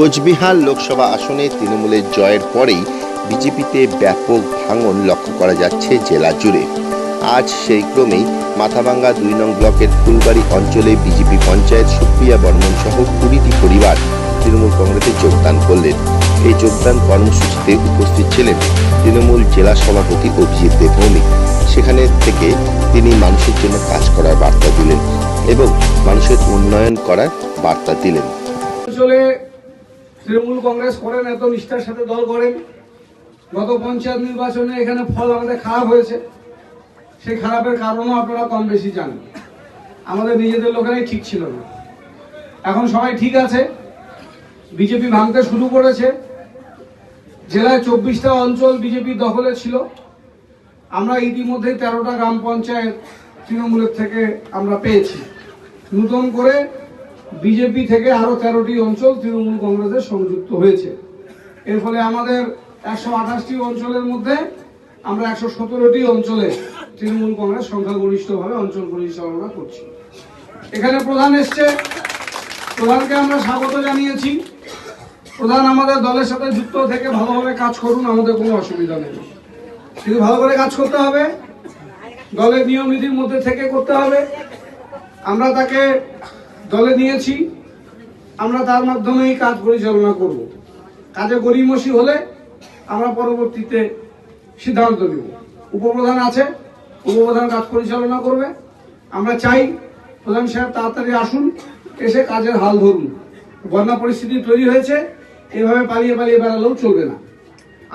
কোচবিহার লোকসভা আসনে তৃণমূলের জয়ের পরেই বিজেপিতে ব্যাপক ভাঙন লক্ষ্য করা যাচ্ছে জেলা জুড়ে। আজ সেই ক্রমেই মাথাভাঙ্গা দুই নং ব্লকের ফুলবাড়ি অঞ্চলে বিজেপি পঞ্চায়েত সুপ্রিয়া বর্মন সহ কুড়িটি পরিবার তৃণমূল কংগ্রেসে যোগদান করলেন। এই যোগদান কর্মসূচিতে উপস্থিত ছিলেন তৃণমূল জেলা সভাপতি অভিজিৎ দেবভৌমিক। সেখানে থেকে তিনি মানুষের জন্য কাজ করার বার্তা দিলেন এবং মানুষের উন্নয়ন করার বার্তা দিলেন। তৃণমূল কংগ্রেস করেন, এত নিষ্ঠার সাথে দল করেন গত পঞ্চায়েত নির্বাচনে এখানে ফল আমাদের খারাপ হয়েছে। সেই খারাপের কারণও আপনারা কম বেশি জানেন। আমাদের নিজেদের লোকেরাই ঠিক ছিল না। এখন সবাই ঠিক আছে। বিজেপি ভাঙতে শুরু করেছে। জেলায় চব্বিশটা অঞ্চল বিজেপি দখলে ছিল। আমরা ইতিমধ্যে তেরোটা গ্রাম পঞ্চায়েত তৃণমূলের থেকে আমরা পেয়েছি। নতুন করে বিজেপি থেকে আরও তেরোটি অঞ্চল তৃণমূল কংগ্রেসের সংযুক্ত হয়েছে। এর ফলে আমাদের একশো আঠাশটি অঞ্চলের মধ্যে আমরা একশো সতেরোটি অঞ্চলে তৃণমূল কংগ্রেস সংখ্যাগরিষ্ঠভাবে অঞ্চল পরিচালনা করছি। এখানে প্রধান এসছে, প্রধানকে আমরা স্বাগত জানিয়েছি। প্রধান আমাদের দলের সাথে যুক্ত থেকে ভালোভাবে কাজ করুন, আমাদের কোনো অসুবিধা নেই। কিন্তু ভালো করে কাজ করতে হবে। দলের নিয়ম নীতির মধ্যে থেকে করতে হবে। আমরা তাকে দলে নিয়েছি আমরা তার মাধ্যমেই কাজ পরিচালনা করব। কাজে গরিমসি হলে আমরা পরবর্তীতে সিদ্ধান্ত নেব। উপপ্রধান আছে, উপপ্রধান কাজ পরিচালনা করবে। আমরা চাই প্রধান সাহেব তাড়াতাড়ি আসুন, এসে কাজের হাল ধরুন। বন্যা পরিস্থিতি তৈরি হয়েছে, এভাবে পালিয়ে পালিয়ে বেড়ালেও চলবে না।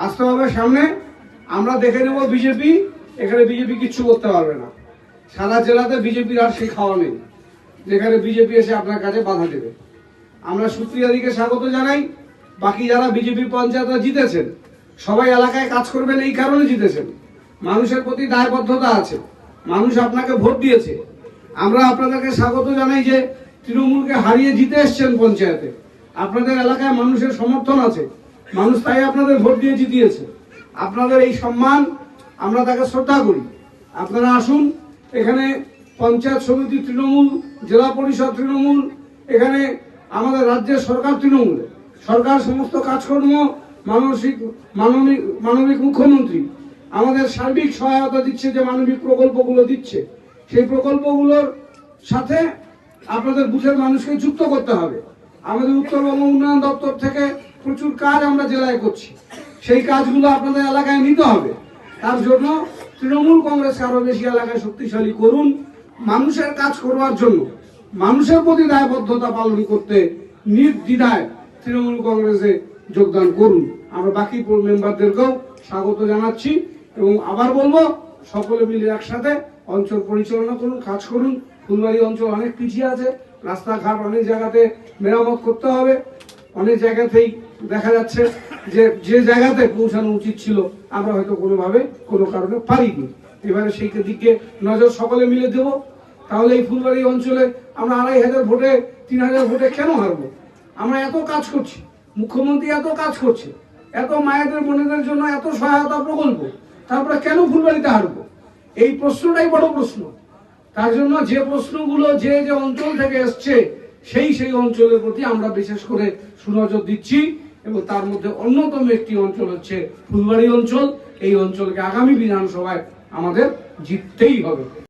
আসতে হবে সামনে, আমরা দেখে নেব বিজেপি, এখানে বিজেপি কিচ্ছু করতে পারবে না। সারা জেলাতে বিজেপির আর সেই খাওয়া নেই। যেখানে বিজেপি এসে আপনার কাছে বাধা দেবে। আমরা সুপ্রিয়াদিকে স্বাগত জানাই। বাকি যারা বিজেপি পঞ্চায়েত জিতেছেন, সবাই এলাকায় কাজ করবেন, এই কারণে জিতেছেন। মানুষের প্রতি দায়বদ্ধতা আছে। মানুষ আপনাকে ভোট দিয়েছে। আমরা আপনাদেরকে স্বাগত জানাই যে তৃণমূলকে হারিয়ে জিতে এসছেন পঞ্চায়েতে। আপনাদের এলাকায় মানুষের সমর্থন আছে। মানুষ তাই আপনাদের ভোট দিয়ে জিতিয়েছে। আপনাদের এই সম্মান, আমরা তাকে শ্রদ্ধা করি। আপনারা আসুন, এখানে পঞ্চায়েত সমিতি তৃণমূল, জেলা পরিষদ তৃণমূল, এখানে আমাদের রাজ্যের সরকার তৃণমূল। সরকার সমস্ত কাজকর্ম মানসিক, মানবিক মানবিক মুখ্যমন্ত্রী। আমাদের সার্বিক সহায়তা দিচ্ছে যে মানবিক প্রকল্পগুলো দিচ্ছে। সেই প্রকল্পগুলোর সাথে আপনাদের বুথের মানুষকে যুক্ত করতে হবে। আমাদের উত্তরবঙ্গ উন্নয়ন দপ্তর থেকে প্রচুর কাজ আমরা জেলায় করছি। সেই কাজগুলো আপনাদের এলাকায় নিতে হবে। তার জন্য তৃণমূল কংগ্রেস আরও বেশি এলাকায় শক্তিশালী করুন। মানুষের কাজ করবার জন্য, মানুষের প্রতি দায়বদ্ধতা পালন করতে নির্দ্বিধায় তৃণমূল কংগ্রেসে যোগদান করুন। আমরা বাকি মেম্বারদেরকেও স্বাগত জানাচ্ছি এবং আবার বলব, সকলে মিলে একসাথে অঞ্চল পরিচালনা করুন, কাজ করুন। ফুলবাড়ি অঞ্চল অনেক পিছিয়ে আছে, রাস্তাঘাট অনেক জায়গাতে মেরামত করতে হবে। অনেক জায়গাতেই দেখা যাচ্ছে যে যে জায়গাতে পৌঁছানো উচিত ছিল, আমরা হয়তো কোনোভাবে কোনো কারণে পারিনি। এবারে সেই দিকে নজর সকলে মিলে দেব। তাহলে এই ফুলবাড়ি অঞ্চলে আমরা আড়াই হাজার ভোটে, তিন হাজার ভোটে কেন হারবো? আমরা এত কাজ করছি, মুখ্যমন্ত্রী এত কাজ করছে, এত মায়েদের, বোনেদের জন্য এত সহায়তা প্রকল্প, তারপরে কেন ফুলবাড়িতে হারবো? এই প্রশ্নটাই বড় প্রশ্ন। তার জন্য যে প্রশ্নগুলো যে যে অঞ্চল থেকে এসছে, সেই সেই অঞ্চলের প্রতি আমরা বিশেষ করে সুনজর দিচ্ছি এবং তার মধ্যে অন্যতম একটি অঞ্চল হচ্ছে ফুলবাড়ি অঞ্চল। এই অঞ্চলকে আগামী বিধানসভায় আমাদের জিততেই হবে।